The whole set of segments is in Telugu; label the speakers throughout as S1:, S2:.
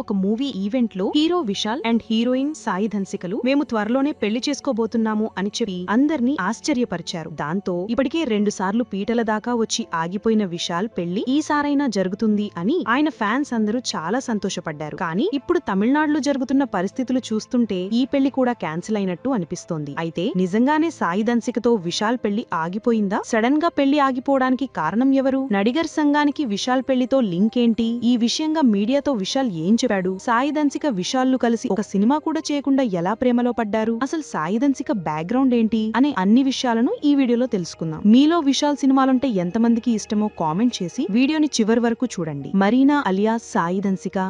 S1: ఒక మూవీ ఈవెంట్లో hero Vishal and heroine Sai ధన్సికలు మేము త్వరలోనే పెళ్ళి చేసుకోబోతున్నాము అని చెప్పి అందర్నీ ఆశ్చర్యపరిచారు. దాంతో ఇప్పటికే రెండు సార్లు పీటల దాకా వచ్చి ఆగిపోయిన విశాల్ పెళ్ళి ఈసారైనా జరుగుతుంది అని ఆయన ఫ్యాన్స్ అందరూ చాలా సంతోషపడ్డారు. కానీ ఇప్పుడు తమిళనాడులో జరుగుతున్న పరిస్థితులు చూస్తుంటే ఈ పెళ్ళి కూడా క్యాన్సిల్ అయినట్టు అనిపిస్తోంది. అయితే నిజంగానే సాయి ధన్సికతో విశాల్ పెళ్ళి ఆగిపోయిందా? సడన్గా పెళ్ళి ఆగిపోవడానికి కారణం ఎవరు? నడిగర్ సంఘానికి విశాల్ పెళ్ళితో లింక్ ఏంటి? ఈ విషయంగా మీడియాతో విశాల్ ఏం చెప్పాడు సాయి దంసిక విశాల్లు కలిసి ఒక సినిమా కూడా చేయకుండా ఎలా ప్రేమలో పడ్డారు? అసలు సాయి బ్యాక్గ్రౌండ్ ఏంటి? అనే అన్ని విషయాలను ఈ వీడియోలో తెలుసుకుందాం. మీలో విశాల్ సినిమాలంటే ఎంతమందికి ఇష్టమో కామెంట్ చేసి వీడియోని చివరి వరకు చూడండి. Marina alias Sai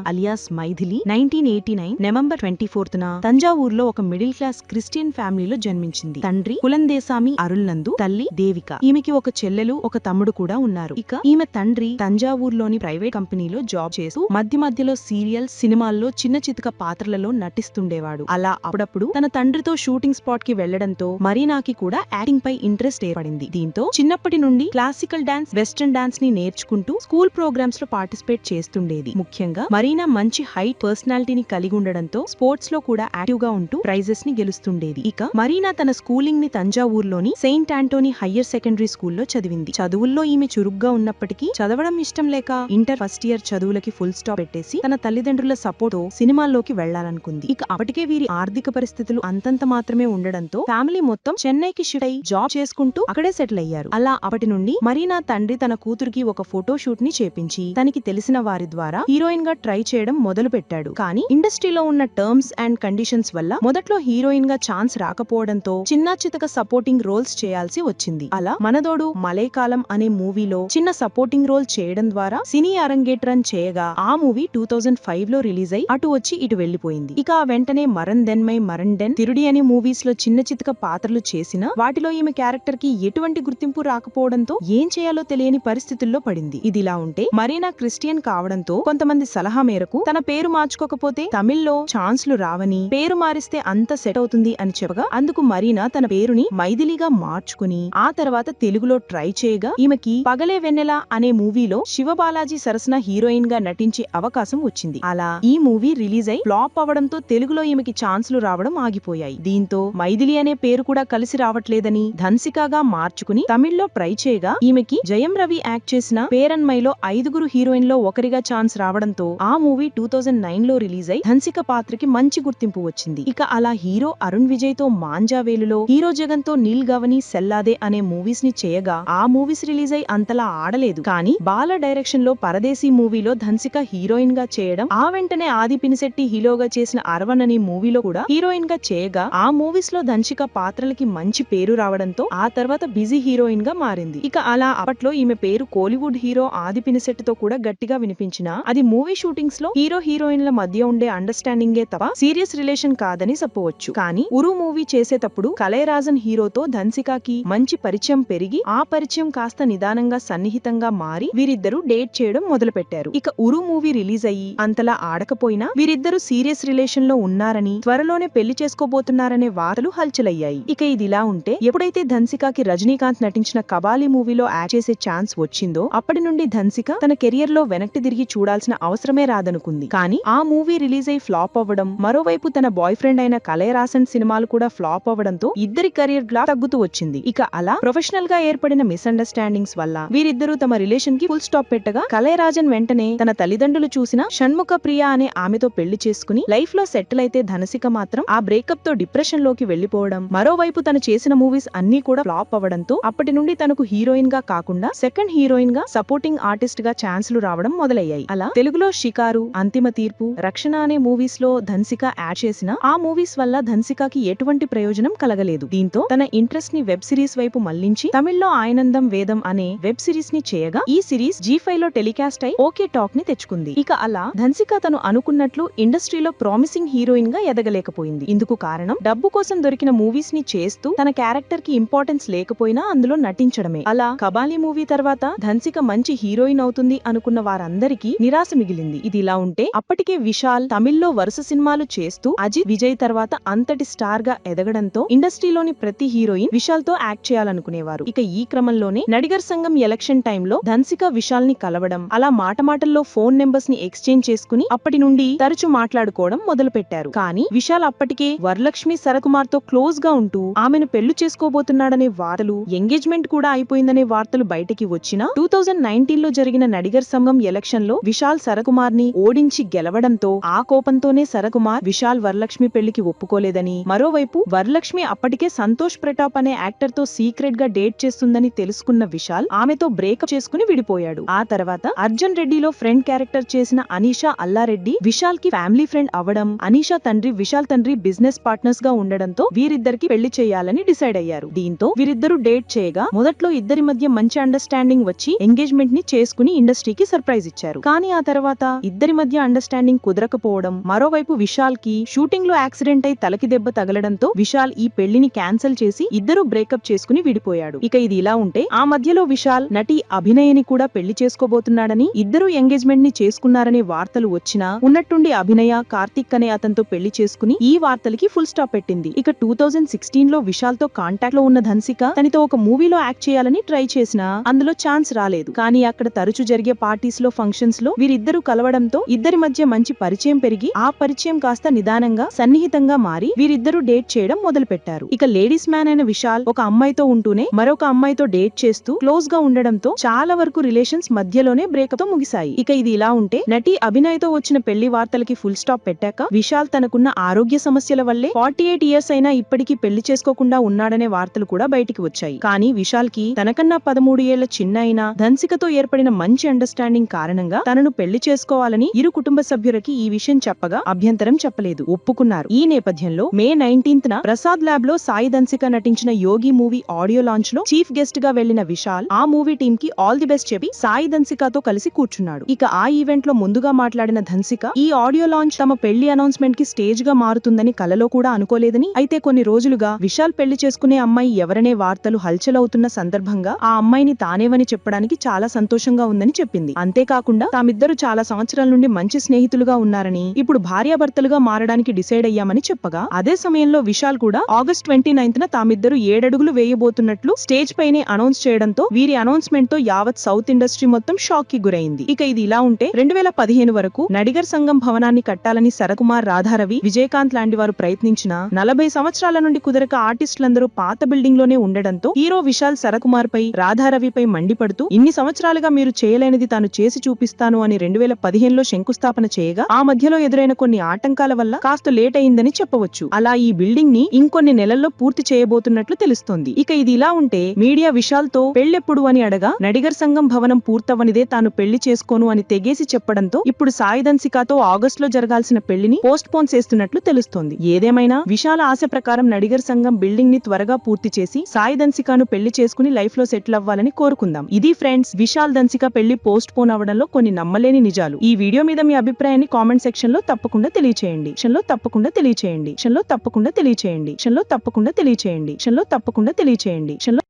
S1: alias Maithili nineteen eighty nine November twenty fourth న తంజావూరులో ఒక మిడిల్ క్లాస్ క్రిస్టియన్ ఫ్యామిలీలో జన్మించింది. తండ్రి కులందేశామి అరుల్ నందు తల్లి దేవిక. ఈమెకి ఒక చెల్లెలు ఒక తమ్ముడు కూడా ఉన్నారు. ఇక ఈమె తండ్రి తంజావూరులోని ప్రైవేట్ కంపెనీలో జాబ్ చేస్తూ మధ్య మధ్యలో సీరియల్ సినిమాల్లో చిన్న చితక పాత్రలలో నటిస్తుండేవాడు. అలా అప్పుడప్పుడు తన తండ్రితో షూటింగ్ స్పాట్కి వెళ్ళడంతో మరీనాకి కూడా యాక్టింగ్ పై ఇంట్రెస్ట్ ఏర్పడింది. దీంతో చిన్నప్పటి నుండి క్లాసికల్ డాన్స్ వెస్టర్న్ డాన్స్ని నేర్చుకుంటూ స్కూల్ ప్రోగ్రామ్స్లో పార్టిసిపేట్ చేస్తుండేది. ముఖ్యంగా మరీనా మంచి హైట్ పర్సనాలిటీని కలిగి ఉండడంతో స్పోర్ట్స్లో కూడా యాక్టివ్గా ఉంటూ ప్రైజెస్ని గెలుస్తుండేది. ఇక మరీనా తన స్కూలింగ్ని తంజావూరులోని సెయింట్ ఆంటోనీ హయ్యర్ సెకండరీ స్కూల్లో చదివింది. చదువుల్లో ఈమె చురుగ్గా ఉన్నప్పటికీ చదవడం ఇష్టం లేక ఇంటర్ ఫస్ట్ ఇయర్ చదువులకి ఫుల్ స్టాప్ పెట్టేసి తన తల్లిదండ్రులు సపోర్ట్ సినిమాల్లోకి వెళ్ళాలనుకుంది ఇక అప్పటికే వీరి ఆర్థిక పరిస్థితులు అంతంత మాత్రమే ఉండడంతో ఫ్యామిలీ మొత్తం చెన్నైకి షిఫ్ట్ అయి జాబ్ చేసుకుంటూ అక్కడే సెటిల్ అయ్యారు. అలా అప్పటి నుండి మరీనా తండ్రి తన కూతురికి ఒక ఫోటో షూట్ని చేపించి తనకి తెలిసిన వారి ద్వారా హీరోయిన్గా ట్రై చేయడం మొదలు పెట్టాడు కానీ ఇండస్ట్రీలో ఉన్న టర్మ్స్ అండ్ కండిషన్స్ వల్ల మొదట్లో హీరోయిన్గా ఛాన్స్ రాకపోవడంతో చిన్న చితక సపోర్టింగ్ రోల్స్ చేయాల్సి వచ్చింది. అలా మనదోడు మలైకాలం అనే మూవీలో చిన్న సపోర్టింగ్ రోల్ చేయడం ద్వారా సినీ అరంగేట్రన్ చేయగా ఆ మూవీ టూ థౌజండ్ ఫైవ్ లో రిలీజ్ అయి అటు వచ్చి ఇటు వెళ్ళిపోయింది ఇక వెంటనే మరణ్ దెన్ మై మరణ్ డెన్ తిరుడి అనే మూవీస్లో చిన్న చితక పాత్రలు చేసిన వాటిలో ఈమె క్యారెక్టర్కి ఎటువంటి గుర్తింపు రాకపోవడంతో ఏం చేయాలో తెలియని పరిస్థితుల్లో పడింది. ఇదిలా ఉంటే మరీనా క్రిస్టియన్ కావడంతో కొంతమంది సలహా మేరకు తన పేరు మార్చుకోకపోతే తమిళ్ళో ఛాన్స్లు రావని పేరు మారిస్తే అంత సెట్ అవుతుంది అని చెప్పగా అందుకు మరీనా తన పేరుని మైథిలిగా మార్చుకుని ఆ తర్వాత తెలుగులో ట్రై చేయగా ఈమెకి పగలే వెన్నెల అనే మూవీలో శివబాలాజీ సరసన హీరోయిన్గా నటించే అవకాశం వచ్చింది. అలా ఈ మూవీ రిలీజ్ అయి ఫ్లాప్ అవడంతో తెలుగులో ఈమెకి ఛాన్సులు రావడం ఆగిపోయాయి. దీంతో మైథిలి అనే పేరు కూడా కలిసి రావట్లేదని ధన్సికాగా మార్చుకుని తమిళ్ళో ట్రై చేయగా ఈమెకి జయం రవి యాక్ట్ చేసిన పేరన్మైలో ఐదుగురు హీరోయిన్లో ఒకరిగా ఛాన్స్ రావడంతో ఆ మూవీ టూ థౌజండ్ నైన్లో రిలీజ్ అయి ధన్సిక పాత్రకి మంచి గుర్తింపు వచ్చింది. ఇక అలా హీరో అరుణ్ విజయ్తో మాంజావేలులో హీరో జగన్తో నీల్ గవని సెల్లాదే అనే మూవీస్ని చేయగా ఆ మూవీస్ రిలీజ్ అయి అంతలా ఆడలేదు. కానీ బాల డైరెక్షన్లో పరదేశీ మూవీలో ధన్సిక హీరోయిన్గా చేయడం ఆ వెంటనే ఆది పినిశెట్టి హీరోగా చేసిన అరవన్ అనే మూవీలో కూడా హీరోయిన్గా చేయగా ఆ మూవీస్లో ధన్సిక పాత్రలకి మంచి పేరు రావడంతో ఆ తర్వాత బిజీ హీరోయిన్గా మారింది. ఇక అలా అప్పట్లో ఈమె పేరు కోలీవుడ్ హీరో ఆది పినిశెట్టి తో కూడా గట్టిగా వినిపించిన అది మూవీ షూటింగ్స్లో హీరో హీరోయిన్ల మధ్య ఉండే అండర్స్టాండింగే తప్ప సీరియస్ రిలేషన్ కాదని చెప్పవచ్చు. కానీ ఉరు మూవీ చేసేటప్పుడు కలయరాజన్ హీరోతో ధన్సికాకి మంచి పరిచయం పెరిగి ఆ పరిచయం కాస్త నిదానంగా సన్నిహితంగా మారి వీరిద్దరూ డేట్ చేయడం మొదలు పెట్టారు ఇక ఉరు మూవీ రిలీజ్ అయ్యి అంతలా ఆడకపోయినా వీరిద్దరూ సీరియస్ రిలేషన్లో ఉన్నారని త్వరలోనే పెళ్ళి చేసుకోబోతున్నారనే వార్తలు హల్చలయ్యాయి. ఇక ఇదిలా ఉంటే ఎప్పుడైతే ధన్సికాకి రజనీకాంత్ నటించిన కబాలి మూవీలో యాడ్ చేసే ఛాన్స్ వచ్చిందో అప్పటి నుండి ధన్సిక తన కెరియర్లో వెనక్కి తిరిగి చూడాల్సిన అవసరమే రాదనుకుంది. కానీ ఆ మూవీ రిలీజ్ అయి ఫ్లాప్ అవ్వడం మరోవైపు తన బాయ్ ఫ్రెండ్ అయిన కలయరాసన్ సినిమాలు కూడా ఫ్లాప్ అవ్వడంతో ఇద్దరి కెరియర్ గ్లా తగ్గుతూ వచ్చింది. ఇక అలా ప్రొఫెషనల్గా ఏర్పడిన మిస్అండర్స్టాండింగ్స్ వల్ల వీరిద్దరూ తమ రిలేషన్కి ఫుల్ స్టాప్ పెట్టగా కలయరాజన్ వెంటనే తన తల్లిదండ్రులు చూసిన షణ్ముఖ ప్రియ అనే ఆమెతో పెళ్ళి చేసుకుని లైఫ్లో సెటిల్ అయితే ధనసిక మాత్రం ఆ బ్రేకప్తో డిప్రెషన్లోకి వెళ్ళిపోవడం మరోవైపు తను చేసిన మూవీస్ అన్ని కూడా ఫ్లాప్ అవ్వడంతో అప్పటి నుండి తనకు హీరోయిన్గా కాకుండా సెకండ్ హీరోయిన్గా సపోర్టింగ్ ఆర్టిస్ట్గా ఛాన్స్లు రావడం మొదలయ్యాయి. అలా తెలుగులో షికారు అంతిమ తీర్పు రక్షణ అనే మూవీస్లో ధన్సిక యాడ్ చేసిన ఆ మూవీస్ వల్ల ధన్సికకి ఎటువంటి ప్రయోజనం కలగలేదు. దీంతో తన ఇంట్రెస్ట్ని వెబ్ సిరీస్ వైపు మళ్ళించి తమిళ్ళో ఆయనందం వేదం అనే వెబ్ సిరీస్ని చేయగా ఈ సిరీస్ జీ ఫైవ్లో టెలికాస్ట్ అయి ఓకే టాక్ని తెచ్చుకుంది. ఇక అలా ధన్సిక తను అనుకున్నట్లు ఇండస్ట్రీలో ప్రామిసింగ్ హీరోయిన్గా ఎదగలేకపోయింది. ఇందుకు కారణం డబ్బు కోసం దొరికిన మూవీస్ని చేస్తూ తన క్యారెక్టర్కి ఇంపార్టెన్స్ లేకపోయినా అందులో నటించడమే. అలా కబాలి మూవీ తర్వాత ధన్సిక మంచి హీరోయిన్ అవుతుంది అనుకున్న వారందరికీ నిరాశ మిగిలింది. ఇది ఇలా ఉంటే అప్పటికే విశాల్ తమిళ్ళో వరుస సినిమాలు చేస్తూ అజిత్ విజయ్ తర్వాత అంతటి స్టార్గా ఎదగడంతో ఇండస్ట్రీలోని ప్రతి హీరోయిన్ విశాల్తో యాక్ట్ చేయాలనుకునేవారు. ఇక ఈ క్రమంలోనే నడిగర్ సంఘం ఎలక్షన్ టైంలో ధన్సిక విశాల్ని కలవడం అలా మాట మాటల్లో ఫోన్ నెంబర్స్ని ఎక్స్చేంజ్ చేసుకుని చేసుకుని అప్పటి నుండి తరచు మాట్లాడుకోవడం మొదలుపెట్టారు. కానీ విశాల్ అప్పటికే వరలక్ష్మి సరకుమార్తో క్లోజ్గా ఉంటూ ఆమెను పెళ్ళి చేసుకోబోతున్నాడనే వార్తలు ఎంగేజ్మెంట్ కూడా అయిపోయిందనే వార్తలు బయటికి వచ్చినా టూ థౌజండ్ నైన్టీన్లో జరిగిన నడిగర్ సంఘం ఎలక్షన్లో విశాల్ సరకుమార్ని ఓడించి గెలవడంతో ఆ కోపంతోనే సరకుమార్ విశాల్ వరలక్ష్మి పెళ్ళికి ఒప్పుకోలేదని మరోవైపు వరలక్ష్మి అప్పటికే సంతోష్ ప్రతాప్ అనే యాక్టర్తో సీక్రెట్గా డేట్ చేస్తుందని తెలుసుకున్న విశాల్ ఆమెతో బ్రేకప్ చేసుకుని విడిపోయాడు. ఆ తర్వాత అర్జున్ రెడ్డిలో ఫ్రెండ్ క్యారెక్టర్ చేసిన అనీషా అల్లారెడ్డి విశాల్కి ఫ్యామిలీ ఫ్రెండ్ అవడం అనీషా తండ్రి విశాల్ తండ్రి బిజినెస్ పార్ట్నర్స్గా ఉండడంతో వీరిద్దరికి పెళ్ళి చేయాలని డిసైడ్ అయ్యారు. దీంతో వీరిద్దరూ డేట్ చేయగా మొదట్లో ఇద్దరి మధ్య మంచి అండర్స్టాండింగ్ వచ్చి ఎంగేజ్మెంట్ని చేసుకుని ఇండస్ట్రీకి సర్ప్రైజ్ ఇచ్చారు. కానీ ఆ తర్వాత ఇద్దరి మధ్య అండర్స్టాండింగ్ కుదరకపోవడం మరోవైపు విశాల్కి షూటింగ్లో యాక్సిడెంట్ అయి తలకి దెబ్బ తగలడంతో విశాల్ ఈ పెళ్ళిని క్యాన్సిల్ చేసి ఇద్దరు బ్రేకప్ చేసుకుని విడిపోయాడు. ఇక ఇది ఇలా ఉంటే ఆ మధ్యలో విశాల్ నటి అభినయని కూడా పెళ్ళి చేసుకోబోతున్నాడని ఇద్దరు ఎంగేజ్మెంట్ని చేసుకున్నారనే వార్తలు వచ్చినా ఉన్నట్టుండి అభినయ కార్తిక్ అనే అతనితో పెళ్ళి చేసుకుని ఈ వార్తలకి ఫుల్ స్టాప్ పెట్టింది. ఇక టూ థౌజండ్ సిక్స్టీన్లో విశాల్తో కాంటాక్ట్లో ఉన్న ధన్సిక తనతో ఒక మూవీలో యాక్ట్ చేయాలని ట్రై చేసినా అందులో ఛాన్స్ రాలేదు. కానీ అక్కడ తరచు జరిగే పార్టీస్లో ఫంక్షన్స్లో వీరిద్దరూ కలవడంతో ఇద్దరి మధ్య మంచి పరిచయం పెరిగి ఆ పరిచయం కాస్త నిదానంగా సన్నిహితంగా మారి వీరిద్దరూ డేట్ చేయడం మొదలు పెట్టారు ఇక లేడీస్ మ్యాన్ అయిన విశాల్ ఒక అమ్మాయితో ఉంటూనే మరొక అమ్మాయితో డేట్ చేస్తూ క్లోజ్గా ఉండడంతో చాలా వరకు రిలేషన్స్ మధ్యలోనే బ్రేకప్తో ముగిశాయి. ఇక ఇది ఇలా ఉంటే నటి అమ్మాయితో వచ్చిన పెళ్ళి వార్తలకి ఫుల్ స్టాప్ పెట్టాక విశాల్ తనకున్న ఆరోగ్య సమస్యల వల్లే ఫార్టీ ఎయిట్ ఇయర్స్ అయినా ఇప్పటికీ పెళ్ళి చేసుకోకుండా ఉన్నాడనే వార్తలు కూడా బయటికి వచ్చాయి. కానీ విశాల్కి తనకన్నా పదమూడు ఏళ్ళ చిన్న అయిన ధన్సికతో ఏర్పడిన మంచి అండర్స్టాండింగ్ కారణంగా తనను పెళ్ళి చేసుకోవాలని ఇరు కుటుంబ సభ్యులకి ఈ విషయం చెప్పగా అభ్యంతరం చెప్పలేదు. ఒప్పుకున్నారు. ఈ నేపథ్యంలో మే నైన్టీన్త్ న ప్రసాద్ ల్యాబ్లో సాయి ధన్సిక నటించిన యోగి మూవీ ఆడియో లాంచ్లో చీఫ్ గెస్ట్గా వెళ్ళిన విశాల్ ఆ మూవీ టీమ్కి ఆల్ ది బెస్ట్ చెప్పి సాయి ధన్సికతో కలిసి కూర్చున్నాడు. ఇక ఆ ఈవెంట్లో ముందుగా మాట్లాడిన ధన్సిక ఈ ఆడియో లాంచ్ తమ పెళ్ళి అనౌన్స్మెంట్కి స్టేజ్గా మారుతుందని కలలో కూడా అనుకోలేదని అయితే కొన్ని రోజులుగా విశాల్ పెళ్ళి చేసుకునే అమ్మాయి ఎవరనే వార్తలు హల్చల్ అవుతున్న సందర్భంగా ఆ అమ్మాయిని తానేవని చెప్పడానికి చాలా సంతోషంగా ఉందని చెప్పింది. అంతేకాకుండా తామిద్దరు చాలా సంవత్సరాల నుండి మంచి స్నేహితులుగా ఉన్నారని ఇప్పుడు భార్యాభర్తలుగా మారడానికి డిసైడ్ అయ్యామని చెప్పగా అదే సమయంలో విశాల్ కూడా ఆగస్ట్ ట్వంటీ నైన్త్ న తామిద్దరు ఏడడుగులు వేయబోతున్నట్లు స్టేజ్ పైనే అనౌన్స్ చేయడంతో వీరి అనౌన్స్మెంట్తో యావత్ సౌత్ ఇండస్ట్రీ మొత్తం షాక్కి గురైంది. ఇక ఇది ఇలా ఉంటే రెండు వేల పదిహేను వరకు నడిగర్ సంఘం భవనాన్ని కట్టాలని శరకుమార్ రాధారవి విజయకాంత్ లాంటి వారు ప్రయత్నించినా నలభై సంవత్సరాల నుండి కుదరక ఆర్టిస్టులందరూ పాత బిల్డింగ్లోనే ఉండడంతో హీరో విశాల్ శరకుమార్ పై రాధారవిపై మండిపడుతూ ఇన్ని సంవత్సరాలుగా మీరు చేయలేనిది తాను చేసి చూపిస్తాను అని రెండు వేల పదిహేనులో శంకుస్థాపన చేయగా ఆ మధ్యలో ఎదురైన కొన్ని ఆటంకాల వల్ల కాస్త లేట్ అయిందని చెప్పవచ్చు. అలా ఈ బిల్డింగ్ని ఇంకొన్ని నెలల్లో పూర్తి చేయబోతున్నట్లు తెలుస్తోంది. ఇక ఇది ఇలా ఉంటే మీడియా విశాల్తో పెళ్ళెప్పుడు అని అడగా నడిగర్ సంఘం భవనం పూర్తవనిదే తాను పెళ్ళి చేసుకోను అని తెగేసి చెప్పడంతో ఇప్పుడు సాయిధన్సికాతో ఆగస్ట్లో జరగాల్సిన పెళ్ళిని పోస్ట్ పోన్ చేస్తున్నట్లు తెలుస్తోంది. ఏదేమైనా విశాల ఆశ ప్రకారం నడిగర్ సంఘం బిల్డింగ్ని త్వరగా పూర్తి చేసి సాయి ధన్సికాను పెళ్ళి చేసుకుని లైఫ్లో సెటిల్ అవ్వాలని కోరుకుందాం. ఇది ఫ్రెండ్స్ విశాల్ ధన్సిక పెళ్ళి పోస్ట్ పోన్ అవడంలో కొన్ని నమ్మలేని నిజాలు. ఈ వీడియో మీద మీ అభిప్రాయాన్ని కామెంట్ సెక్షన్లో తప్పకుండా తెలియచేయండి. సెక్షన్లో తప్పకుండా తెలియచేయండి. లో తప్పకుండా తెలియచేయండి. లో తప్పకుండా తెలియచేయండి. లో తప్పకుండా తెలియచేయండి. లో